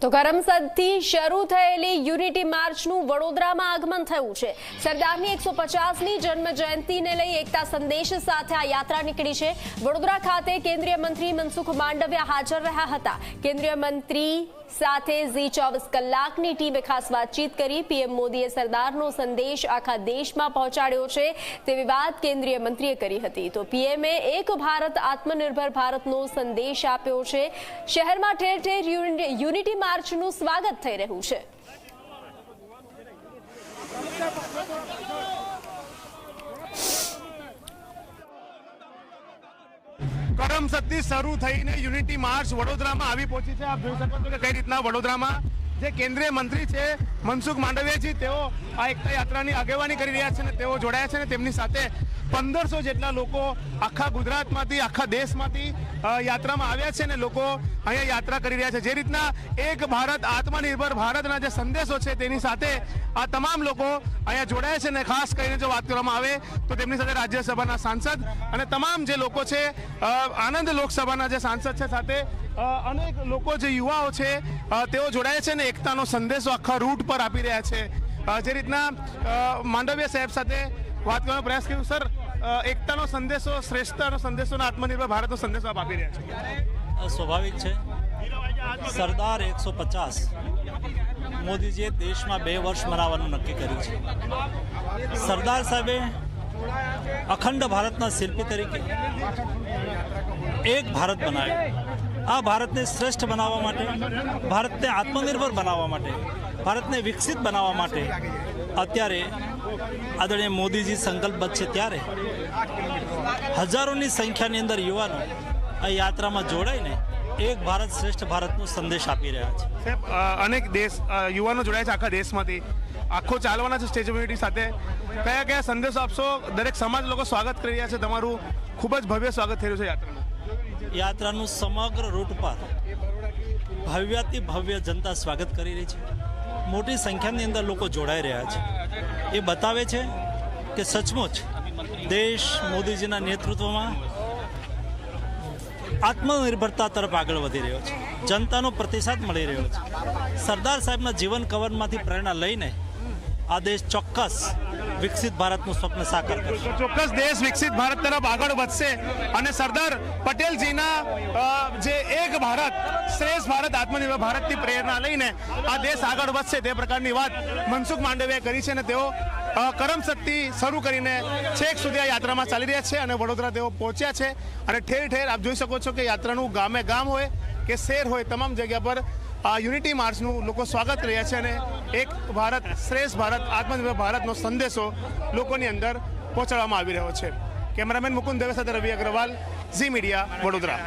તો કરમસદથી શરૂ થયેલી યુનિટી માર્ચનું વડોદરામાં આગમન થયું છે. સરદારની એકસો પચાસની જન્મ જયંતિને લઈ એકતા સંદેશ સાથે આ યાત્રા નીકળી છે. વડોદરા ખાતે કેન્દ્રીય મંત્રી મનસુખ માંડવિયા હાજર રહ્યા હતા. કેન્દ્રીય મંત્રી સાથે ઝી ચોવીસ કલાકની ટીમે ખાસ વાતચીત કરી. પીએમ મોદીએ સરદારનો સંદેશ આખા દેશમાં પહોંચાડ્યો છે તેવી વાત કેન્દ્રીય મંત્રીએ કરી હતી. તો પીએમએ એક ભારત આત્મનિર્ભર ભારતનો સંદેશ આપ્યો છે. શહેરમાં ઠેર ઠેર યુનિ- યુનિટી માર્ચનું સ્વાગત થઈ રહ્યું છે. કરમશક્તિ શરૂ થઈને યુનિટી માર્ચ વડોદરામાં આવી પહોંચી છે. આપ જોઈ શકો છો કે કઈ રીતના વડોદરામાં જે કેન્દ્રીય મંત્રી છે, મનસુખ માંડવિયાજી તેઓ આ એકતા યાત્રાની આગેવાની કરી રહ્યા છે અને તેઓ જોડાયા છે અને તેમની સાથે પંદરસો જેટલા લોકો આખા ગુજરાતમાંથી, આખા દેશમાંથી યાત્રામાં આવ્યા છે અને લોકો અહીંયા યાત્રા કરી રહ્યા છે. જે રીતના એક ભારત આત્મનિર્ભર ભારતના જે સંદેશો છે તેની સાથે આ તમામ લોકો અહીંયા જોડાયા છે અને ખાસ કરીને જો વાત કરવામાં આવે તો તેમની સાથે રાજ્યસભાના સાંસદ અને તમામ જે લોકો છે આનંદ લોકસભાના જે સાંસદ છે સાથે અનેક લોકો જે યુવાઓ છે તેઓ જોડાયા છે ને એકતાનો સંદેશો આખા રૂટ પર આપી રહ્યા છે. જે રીતના માંડવિયા સાહેબ સાથે વાત કરવાનો પ્રયાસ કર્યો. સર એકતાનો સંદેશો, શ્રેષ્ઠતાનો સંદેશો અને આત્મનિર્ભર ભારતનો સંદેશો આપ આપી રહ્યા છે. સ્વાભાવિક છે. સરદાર એકસો પચાસ મોદીજીએ દેશમાં બે વર્ષ મનાવવાનું નક્કી કર્યું છે. સરદાર સાહેબે અખંડ ભારતના શિલ્પી તરીકે એક ભારત બનાવ્યું. આ ભારતને શ્રેષ્ઠ બનાવવા માટે, ભારતને આત્મનિર્ભર બનાવવા માટે, ભારતને વિકસિત બનાવવા માટે અત્યારે આદરણીય મોદીજી સંકલ્પબદ્ધ છે ત્યારે હજારોની સંખ્યાની અંદર યુવાનો આ યાત્રામાં જોડાઈને એક ભારત શ્રેષ્ઠ ભારતનો સંદેશ આપી રહ્યા છે. અનેક દેશ યુવાનો જોડાયા છે આખા દેશમાંથી. આખો ચાલવાના છે સ્ટેજ સાથે. કયા કયા સંદેશો આપશો? દરેક સમાજ લોકો સ્વાગત કરી રહ્યા છે. તમારું ખૂબ જ ભવ્ય સ્વાગત થઈ રહ્યું છે યાત્રાનું. યાત્રાનું સમગ્ર રૂટ પર ભવ્યાતિ ભવ્ય જનતા સ્વાગત કરી રહી છે. મોટી સંખ્યાની અંદર લોકો જોડાઈ રહ્યા છે. એ બતાવે છે કે સચમુચ દેશ મોદીજીના નેતૃત્વમાં આત્મનિર્ભરતા તરફ આગળ વધી રહ્યો છે. જનતાનો પ્રતિસાદ મળી રહ્યો છે. સરદાર સાહેબના જીવન કવનમાંથી પ્રેરણા લઈને આ દેશ ચોક્કસ વિકસિત ભારતનું સ્વપ્ન સાકાર કરશે. ચોક્કસ દેશ વિકસિત ભારત તરફ આગળ વધશે અને સરદાર પટેલજીના જે એક ભારત, શ્રેષ્ઠ ભારત, આત્મનિર્ભર ભારતની પ્રેરણા લઈને આ દેશ આગળ વધશે તે પ્રકારની વાત મનસુખ માંડવીએ કરી છે અને તેઓ કરમશક્તિ શરૂ કરીને છેક સુધી આ યાત્રામાં ચાલી રહ્યા છે અને વડોદરા તેઓ પહોંચ્યા છે. અને ઠેર ઠેર આપ જોઈ શકો છો કે યાત્રાનું ગામે ગામ હોય કે શહેર હોય, તમામ જગ્યા પર આ યુનિટી માર્ચનું લોકો સ્વાગત રહ્યા છે અને એક ભારત શ્રેષ્ઠ ભારત, આત્મનિર્ભર ભારતનો સંદેશો લોકોની અંદર પહોંચાડવામાં આવી રહ્યો છે. કેમેરામેન મુકુંદ દવે સાથે રવિ અગ્રવાલ, ઝી મીડિયા વડોદરા.